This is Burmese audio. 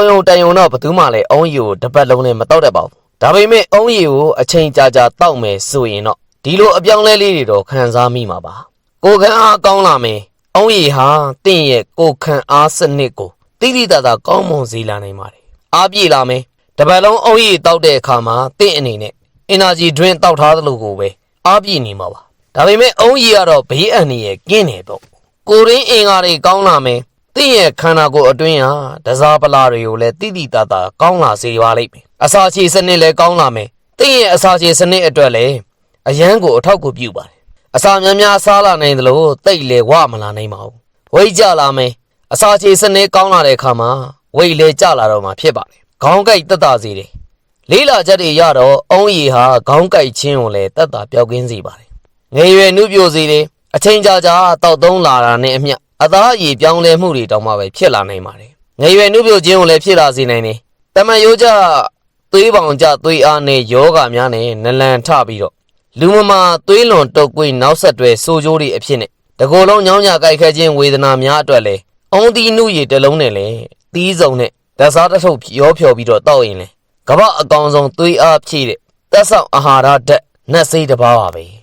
တော်ယုံတန်ယုံတော့ဘသူမှလည်းအုံးရီကိုတစ်ပတ်လုံးနဲ့မတောက်တတ်ပါဘူးဒါပေမဲ့အုံးရီကိုအချိန်ကြာကြာတောက်မယ်ဆိုရင်တော့ဒီလိုအပြောင်းလဲလေးတွေတော့ခံစားမိမှာပါကိုခံအားကောင်းလာမယ်အုံးရီဟာတင့်ရဲ့ကိုခံအားစနစ်ကိုတိတိတတ်တာကောင်းမွန်စေလာနိုင်ပါတယ်အားပြေလာမယ်တစ်ပတ်လုံးအုံးရီတောက်တဲ့အခါမှာတင့်အနေနဲ့ energy drink တောက်ထားသလိုကိုပဲအားပြေနေမှာပါဒါပေမဲ့အုံးရီကတော့ဘေးအန္တရာယ်ကင်းတယ်ပေါ့ကိုရင်းအင်္ဂါတွေကောင်းလာမယ် တင့်ရဲ့ခန္ဓာကိုယ်အတွင်းဟာဒဇာပလာတွေကိုလည်းတိတိတတ်တာကောင်းလာစေပါလိမ့်မယ်အစာချေစနစ်လည်းကောင်းလာမယ်တင့်ရဲ့အစာချေစနစ်အတွက်လည်းအရန်ကိုအထောက်ကိုပြုပါတယ်အစာများများစားလာနိုင်သလိုတိတ်လေဝမလာနိုင်ပါဘူးဝိတ်ကြလာမယ်အစာချေစနစ်ကောင်းလာတဲ့အခါမှာဝိတ်လေကြလာတော့မှာဖြစ်ပါတယ်ခေါင်းကိုက်တက်တာစေတယ်လေးလာချက်တွေရတော့အုံးရီဟာခေါင်းကိုက်ခြင်းကိုလည်းတက်တာပျောက်ကင်းစေပါတယ်ငယ်ရွယ်နှုတ်ပြိုစီတွေအချိန်ကြာကြာတောက်သုံးလာတာနဲ့အမျှ အသားအရည်ပြောင်းလဲမှုတွေတောင်မှပဲဖြစ်လာနိုင်ပါတယ်ငယ်ရွယ်နှုတ်ပြိုခြင်းကိုလည်းဖြစ်လာစေနိုင်တယ်တမန်ရိုးကြသွေးပေါင်ကြသွေးအားနဲ့ယောဂများနဲ့နလန်ထပြီးတော့လူမမာသွေးလွန်တုပ်ကွေးနောက်ဆက်တွဲစိုးကျိုးတွေအဖြစ်နဲ့တကိုယ်လုံးညောင်းညကြိုက်ခဲခြင်းဝေဒနာများအတွက်လည်းအုံတီနှုတ်ရည်တစ်လုံးနဲ့လည်းသီးစုံနဲ့ဓာတ်စားတစ်ထုပ်ရောဖြော်ပြီးတော့တောက်ရင်လေကမ္ဘာအကောင်ဆုံးသွေးအားဖြည့်တဲ့တက်ဆောင်အာဟာရဓာတ်နတ်စိတ်တစ်ပါးပါပဲ